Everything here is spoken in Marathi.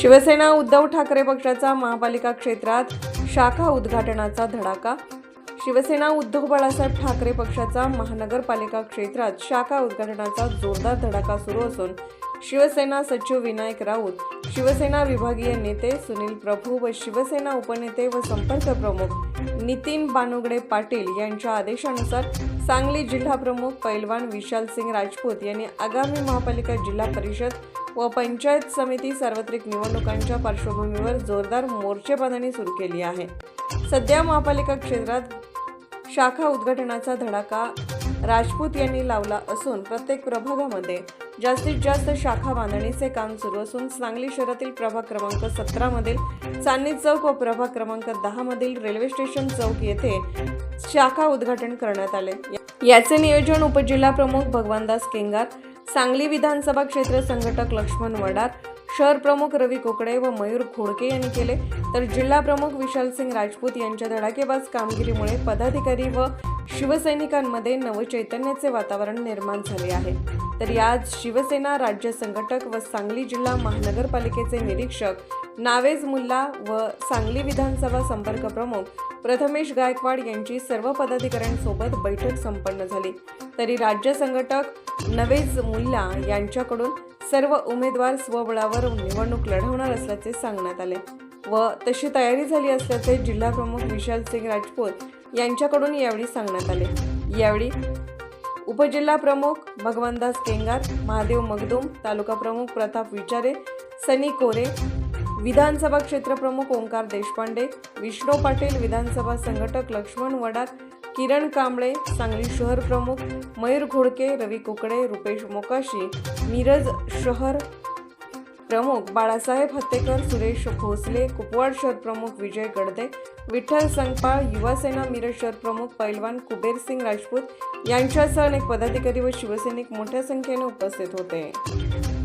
शिवसेना उद्धव ठाकरे पक्षाचा महापालिका क्षेत्रात शाखा उद्घाटनाचा धडाका. शिवसेना उद्धव बाळासाहेब ठाकरे पक्षाचा महानगरपालिका क्षेत्रात शाखा उद्घाटनाचा जोरदार धडाका सुरू असून शिवसेना सचिव विनायक राऊत शिवसेना विभागीय नेते सुनील प्रभू व शिवसेना उपनेते व संपर्क प्रमुख नितीन बानुगडे पाटील यांच्या आदेशानुसार सांगली जिल्हा प्रमुख पैलवान विशाल सिंग राजपूत यांनी आगामी महापालिका जिल्हा परिषद व पंचायत समिती सार्वत्रिक निवडणुकांच्या पार्श्वभूमीवर जोरदार मोर्चेबांधणी सुरू केली आहे. सध्या महापालिका क्षेत्रात शाखा उद्घाटनाचा धडाका राजपूत यांनी लावला असून प्रत्येक प्रभागामध्ये जास्तीत जास्त शाखा बांधणीचे काम सुरू असून सांगली शहरातील प्रभाग क्रमांक सतरा मधील चांदणी चौक व प्रभाग क्रमांक दहा मधील रेल्वे स्टेशन चौक येथे शाखा उद्घाटन करण्यात आले. याचे नियोजन उपजिल्हा प्रमुख भगवानदास केंगार सांगली विधानसभा क्षेत्र संघटक लक्ष्मण वडार शहर प्रमुख रवी कोकडे व मयूर खोडके यांनी केले. तर जिल्हा प्रमुख विशाल सिंग राजपूत यांच्या धडाकेबाज कामगिरीमुळे पदाधिकारी व शिवसैनिकांमध्ये नवचैतन्याचे वातावरण निर्माण झाले आहे. तर यात शिवसेना राज्य संघटक व सांगली जिल्हा महानगरपालिकेचे निरीक्षक नावेज मुल्ला व सांगली विधानसभा संपर्क प्रमुख प्रथमेश गायकवाड यांची सर्व पदाधिकाऱ्यांसोबत बैठक संपन्न झाली. तरी राज्य संघटक नवेज मुल्ला यांच्याकडून सर्व उमेदवार स्वबळावर निवडणूक लढवणार असल्याचे सांगण्यात आले व तशी तयारी झाली असल्याचे जिल्हा प्रमुख विशाल सिंग राजपूत यांच्याकडून यावेळी सांगण्यात आले. यावेळी उपजिल्हा प्रमुख भगवंतदास केंगार महादेव मगदूम तालुका प्रमुख प्रताप विचारे सनी कोरे विधानसभा क्षेत्रप्रमुख ओंकार देशपांडे विष्णू पाटील विधानसभा संघटक लक्ष्मण वडार किरण कांबळे सांगली शहर प्रमुख मयूर घोडके रवी कुकडे रुपेश मोकाशी मिरज शहर प्रमुख बाळासाहेब हत्तेकर सुरेश भोसले कुपवाड शहर प्रमुख विजय गडदे विठ्ठल संगपाळ युवासेना मिरज शहर प्रमुख पैलवान कुबेर सिंग राजपूत यांच्यासह अनेक पदाधिकारी व शिवसैनिक मोठ्या संख्येने उपस्थित होते.